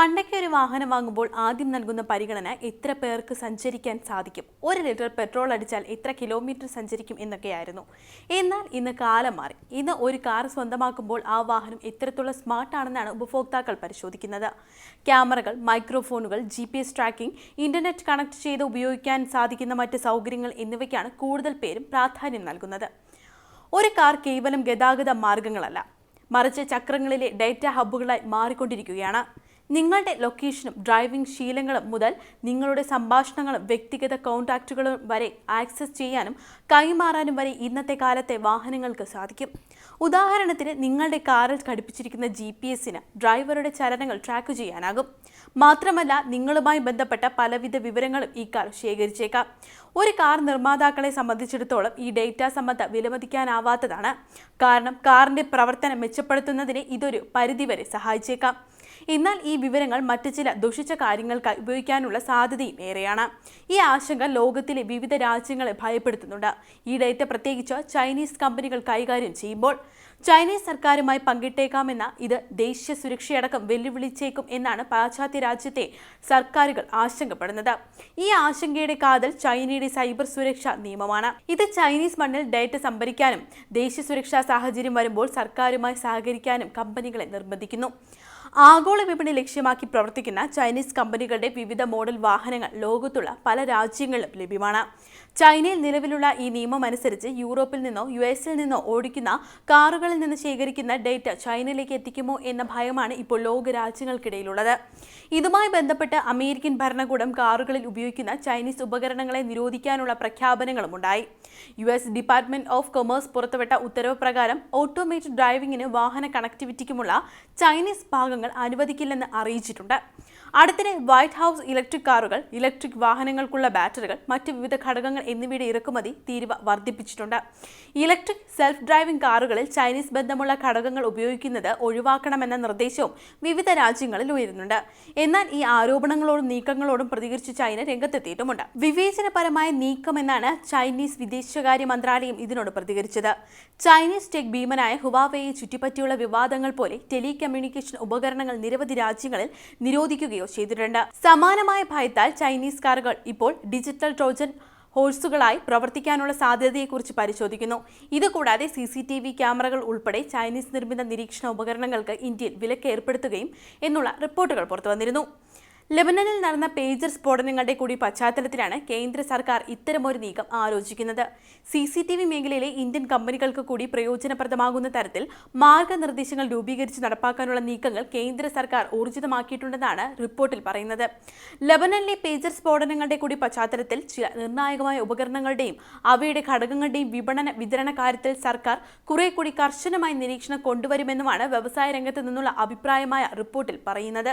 പണ്ടൊക്കെ ഒരു വാഹനം വാങ്ങുമ്പോൾ ആദ്യം നൽകുന്ന പരിഗണന എത്ര പേർക്ക് സഞ്ചരിക്കാൻ സാധിക്കും? ഒരു ലിറ്റർ പെട്രോൾ അടിച്ചാൽ എത്ര കിലോമീറ്റർ സഞ്ചരിക്കും എന്നൊക്കെയായിരുന്നു. എന്നാൽ ഇന്ന് കാലം മാറി. ഇന്ന് ഒരു കാർ സ്വന്തമാക്കുമ്പോൾ ആ വാഹനം എത്രത്തോളം സ്മാർട്ട് ആണെന്നാണ് ഉപഭോക്താക്കൾ പരിശോധിക്കുന്നത്. ക്യാമറകൾ മൈക്രോഫോണുകൾ G P S tracking internet connect ചെയ്ത് ഉപയോഗിക്കാൻ സാധിക്കുന്ന മറ്റ് സൗകര്യങ്ങൾ എന്നിവയ്ക്കാണ് കൂടുതൽ പേരും പ്രാധാന്യം നൽകുന്നത്. ഒരു കാർ കേവലം ഗതാഗത മാർഗങ്ങളല്ല. മറിച്ച് ചക്രങ്ങളിലെ ഡേറ്റ ഹബ്ബുകളായി മാറിക്കൊണ്ടിരിക്കുകയാണ്. നിങ്ങളുടെ ലൊക്കേഷനും ഡ്രൈവിംഗ് ശീലങ്ങളും മുതൽ നിങ്ങളുടെ സംഭാഷണങ്ങളും വ്യക്തിഗത കോൺടാക്റ്റുകളും വരെ ആക്സസ് ചെയ്യാനും കൈമാറാനും വരെ ഇന്നത്തെ കാലത്തെ വാഹനങ്ങൾക്ക് സാധിക്കും. ഉദാഹരണത്തിന് നിങ്ങളുടെ കാറിൽ ഘടിപ്പിച്ചിരിക്കുന്ന ജി പി എസിന് ഡ്രൈവറുടെ ചലനങ്ങൾ ട്രാക്ക് ചെയ്യാനാകും. മാത്രമല്ല നിങ്ങളുമായി ബന്ധപ്പെട്ട പലവിധ വിവരങ്ങളും ഈ കാർ ശേഖരിച്ചേക്കാം. ഒരു കാർ നിർമ്മാതാക്കളെ സംബന്ധിച്ചിടത്തോളം ഈ ഡേറ്റ സംബന്ധ വിലമതിക്കാനാവാത്തതാണ്. കാരണം കാറിന്റെ പ്രവർത്തനം മെച്ചപ്പെടുത്തുന്നതിന് ഇതൊരു പരിധിവരെ സഹായിച്ചേക്കാം. എന്നാൽ ഈ വിവരങ്ങൾ മറ്റു ചില ദുഷിച്ച കാര്യങ്ങൾക്കായി ഉപയോഗിക്കാനുള്ള സാധ്യതയും ഏറെയാണ്. ഈ ആശങ്ക ലോകത്തിലെ വിവിധ രാജ്യങ്ങളെ ഭയപ്പെടുത്തുന്നുണ്ട്. ഈ ഡേറ്റ പ്രത്യേകിച്ച് ചൈനീസ് കമ്പനികൾ കൈകാര്യം ചെയ്യുമ്പോൾ ചൈനീസ് സർക്കാരുമായി പങ്കിട്ടേക്കാമെന്ന ഇത് ദേശീയ സുരക്ഷയടക്കം വെല്ലുവിളിച്ചേക്കും എന്നാണ് പാശ്ചാത്യ രാജ്യത്തെ സർക്കാരുകൾ ആശങ്കപ്പെടുന്നത്. ഈ ആശങ്കയുടെ കാതൽ ചൈനയുടെ സൈബർ സുരക്ഷാ നിയമമാണ്. ഇത് ചൈനീസ് മണ്ണിൽ ഡേറ്റ സംഭരിക്കാനും ദേശീയ സുരക്ഷാ സാഹചര്യം വരുമ്പോൾ സർക്കാരുമായി സഹകരിക്കാനും കമ്പനികളെ നിർബന്ധിക്കുന്നു. ആഗോള വിപണി ലക്ഷ്യമാക്കി പ്രവർത്തിക്കുന്ന ചൈനീസ് കമ്പനികളുടെ വിവിധ മോഡൽ വാഹനങ്ങൾ ലോകത്തുള്ള പല രാജ്യങ്ങളിലും ലഭ്യമാണ്. ചൈനയിൽ നിലവിലുള്ള ഈ നിയമം അനുസരിച്ച് യൂറോപ്പിൽ നിന്നോ യു എസിൽ നിന്നോ ഓടിക്കുന്ന കാറുകളിൽ നിന്ന് ശേഖരിക്കുന്ന ഡേറ്റ ചൈനയിലേക്ക് എത്തിക്കുമോ എന്ന ഭയമാണ് ഇപ്പോൾ ലോക രാജ്യങ്ങൾക്കിടയിലുള്ളത്. ഇതുമായി ബന്ധപ്പെട്ട് അമേരിക്കൻ ഭരണകൂടം കാറുകളിൽ ഉപയോഗിക്കുന്ന ചൈനീസ് ഉപകരണങ്ങളെ നിരോധിക്കാനുള്ള പ്രഖ്യാപനങ്ങളും ഉണ്ടായി. U S department of commerce പുറത്തുവിട്ട ഉത്തരവ് പ്രകാരം ഓട്ടോമേറ്റഡ് ഡ്രൈവിംഗിന് വാഹന കണക്ടിവിറ്റിക്കുമുള്ള ചൈനീസ് ഭാഗങ്ങൾ അനുവദിക്കില്ലെന്ന് അറിയിച്ചിട്ടുണ്ട്. അടുത്തിടെ വൈറ്റ് ഹൗസ് ഇലക്ട്രിക് കാറുകൾ ഇലക്ട്രിക് വാഹനങ്ങൾക്കുള്ള ബാറ്ററികൾ മറ്റ് വിവിധ ഘടകങ്ങൾ എന്നിവയുടെ ഇറക്കുമതി തീരുവ വർദ്ധിപ്പിച്ചിട്ടുണ്ട്. ഇലക്ട്രിക് സെൽഫ് ഡ്രൈവിംഗ് കാറുകളിൽ ചൈനീസ് ബന്ധമുള്ള ഘടകങ്ങൾ ഉപയോഗിക്കുന്നത് ഒഴിവാക്കണമെന്ന നിർദ്ദേശവും വിവിധ രാജ്യങ്ങളിൽ ഉയരുന്നുണ്ട്. എന്നാൽ ഈ ആരോപണങ്ങളോടും നീക്കങ്ങളോടും പ്രതികരിച്ച് ചൈന രംഗത്തെത്തിയിട്ടുമുണ്ട്. വിവേചനപരമായ നീക്കമെന്നാണ് ചൈനീസ് വിദേശകാര്യ മന്ത്രാലയം ഇതിനോട് പ്രതികരിച്ചത്. ചൈനീസ് ടെക് ഭീമനായ ഹുവാവയെ ചുറ്റിപ്പറ്റിയുള്ള വിവാദങ്ങൾ പോലെ ടെലികമ്മ്യൂണിക്കേഷൻ ഉപകരണങ്ങൾ നിരവധി രാജ്യങ്ങളിൽ നിരോധിക്കുകയോ ചെയ്തിട്ടുണ്ട്. സമാനമായ ഭയത്താൽ ചൈനീസ് കാറുകൾ ഇപ്പോൾ ഡിജിറ്റൽ ട്രോജൻ ഹോഴ്സുകളായി പ്രവർത്തിക്കാനുള്ള സാധ്യതയെക്കുറിച്ച് പരിശോധിക്കുന്നു. ഇതുകൂടാതെ സി സി ടി വി ക്യാമറകൾ ഉൾപ്പെടെ ചൈനീസ് നിർമ്മിത നിരീക്ഷണ ഉപകരണങ്ങൾക്ക് ഇന്ത്യയിൽ വിലക്ക് ഏർപ്പെടുത്തുകയും എന്നുള്ള റിപ്പോർട്ടുകൾ പുറത്തുവന്നിരുന്നു. ലെബനനിൽ നടന്ന പേജർ സ്ഫോടനങ്ങളുടെ കൂടി പശ്ചാത്തലത്തിലാണ് കേന്ദ്ര സർക്കാർ ഇത്തരമൊരു നീക്കം ആലോചിക്കുന്നത്. സി സി ടി വി മേഖലയിലെ ഇന്ത്യൻ കമ്പനികൾക്ക് കൂടി പ്രയോജനപ്രദമാകുന്ന തരത്തിൽ മാർഗനിർദ്ദേശങ്ങൾ രൂപീകരിച്ച് നടപ്പാക്കാനുള്ള നീക്കങ്ങൾ കേന്ദ്ര സർക്കാർ ഊർജിതമാക്കിയിട്ടുണ്ടെന്നാണ് റിപ്പോർട്ടിൽ പറയുന്നത്. ലെബനനിലെ പേജർ സ്ഫോടനങ്ങളുടെ കൂടി പശ്ചാത്തലത്തിൽ ചില നിർണായകമായ ഉപകരണങ്ങളുടെയും അവയുടെ ഘടകങ്ങളുടെയും വിപണന വിതരണ കാര്യത്തിൽ സർക്കാർ കുറെ കൂടി കർശനമായ നിരീക്ഷണം കൊണ്ടുവരുമെന്നുമാണ് വ്യവസായ രംഗത്ത് നിന്നുള്ള അഭിപ്രായമായ റിപ്പോർട്ടിൽ പറയുന്നത്.